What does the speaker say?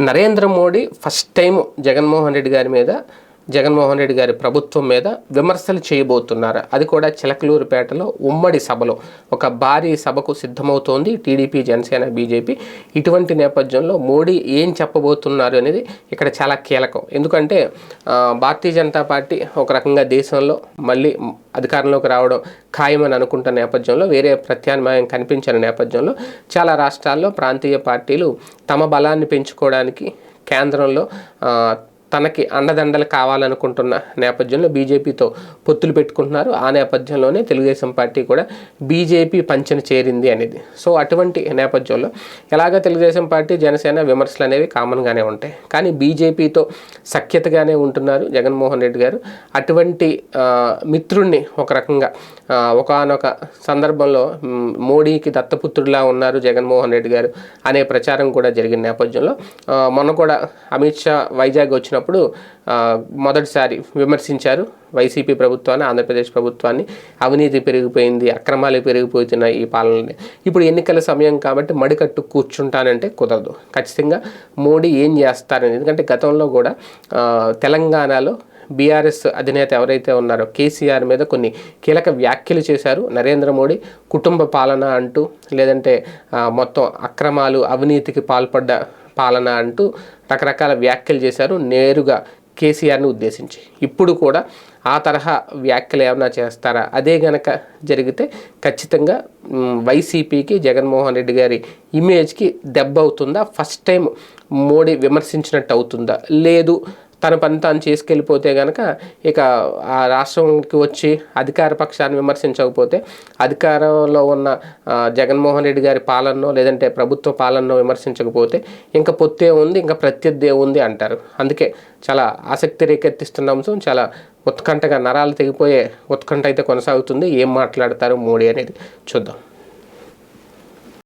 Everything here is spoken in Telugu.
నరేంద్ర మోడీ ఫస్ట్ టైం జగన్మోహన్ రెడ్డి గారి మీద జగన్మోహన్ రెడ్డి గారి ప్రభుత్వం మీద విమర్శలు చేయబోతున్నారు. అది కూడా చిలకలూరుపేటలో ఉమ్మడి సభలో. ఒక భారీ సభకు సిద్ధమవుతోంది టీడీపీ జనసేన బీజేపీ. ఇటువంటి నేపథ్యంలో మోడీ ఏం చెప్పబోతున్నారు అనేది ఇక్కడ చాలా కీలకం. ఎందుకంటే భారతీయ జనతా పార్టీ ఒక రకంగా దేశంలో మళ్ళీ అధికారంలోకి రావడం ఖాయమని అనుకుంటున్న నేపథ్యంలో వేరే ప్రత్యామ్నాయం కనిపించిన నేపథ్యంలో చాలా రాష్ట్రాల్లో ప్రాంతీయ పార్టీలు తమ బలాన్ని పెంచుకోవడానికి కేంద్రంలో తనకి అండదండలు కావాలనుకుంటున్న నేపథ్యంలో బీజేపీతో పొత్తులు పెట్టుకుంటున్నారు. ఆ నేపథ్యంలోనే తెలుగుదేశం పార్టీ కూడా బీజేపీ పంచన చేరింది అనేది. సో అటువంటి నేపథ్యంలో ఎలాగ తెలుగుదేశం పార్టీ జనసేన విమర్శలు అనేవి కామన్గానే ఉంటాయి. కానీ బీజేపీతో సఖ్యతగానే ఉంటున్నారు జగన్మోహన్ రెడ్డి గారు. అటువంటి మిత్రుణ్ణి ఒక రకంగా ఒకనొక సందర్భంలో మోడీకి దత్తపుత్రుడిలా ఉన్నారు జగన్మోహన్ రెడ్డి గారు అనే ప్రచారం కూడా జరిగిన నేపథ్యంలో మొన్న కూడా అమిత్ షా వైజాగ్ వచ్చినప్పుడు ఆ, మొదటిసారి విమర్శించారు వైసీపీ ప్రభుత్వాన్ని ఆంధ్రప్రదేశ్ ప్రభుత్వాన్ని. అవినీతి పెరిగిపోయింది అక్రమాలు పెరిగిపోతున్నాయి ఈ పాలనని ఇప్పుడు ఎన్నికల సమయం కాబట్టి మడికట్టు కూర్చుంటానంటే కుదరదు. ఖచ్చితంగా మోడీ ఏం చేస్తారని ఎందుకంటే గతంలో కూడా తెలంగాణలో బీఆర్ఎస్ అధినేత ఎవరైతే ఉన్నారో కేసీఆర్ మీద కొన్ని కీలక వ్యాఖ్యలు చేశారు. నరేంద్ర మోడీ కుటుంబ పాలన అంటూ లేదంటే మొత్తం అక్రమాలు అవినీతికి పాల్పడ్డ పాలన అంటూ రకరకాల వ్యాఖ్యలు చేశారు. నేరుగా కేసీఆర్ని ఉద్దేశించి. ఇప్పుడు కూడా ఆ తరహా వ్యాఖ్యలు ఏమైనా చేస్తారా? అదే గనక జరిగితే ఖచ్చితంగా వైసీపీకి జగన్మోహన్ రెడ్డి గారి ఇమేజ్కి దెబ్బ అవుతుందా? ఫస్ట్ టైం మోడీ విమర్శించినట్టు అవుతుందా? లేదు తన పని తాను చేసుకెళ్ళిపోతే కనుక ఇక ఆ రాష్ట్రంకి వచ్చి అధికార పక్షాన్ని విమర్శించకపోతే అధికారంలో ఉన్న జగన్మోహన్ రెడ్డి గారి పాలనో లేదంటే ప్రభుత్వ పాలనో విమర్శించకపోతే ఇంకా పొత్తే ఉంది ఇంకా ప్రత్యర్థి ఉంది అంటారు. అందుకే చాలా ఆసక్తి రేకెత్తిస్తున్న అంశం చాలా ఉత్కంఠగా నరాలు తెగిపోయే ఉత్కంఠ అయితే కొనసాగుతుంది. ఏం మాట్లాడతారు మోడీ అనేది చూద్దాం.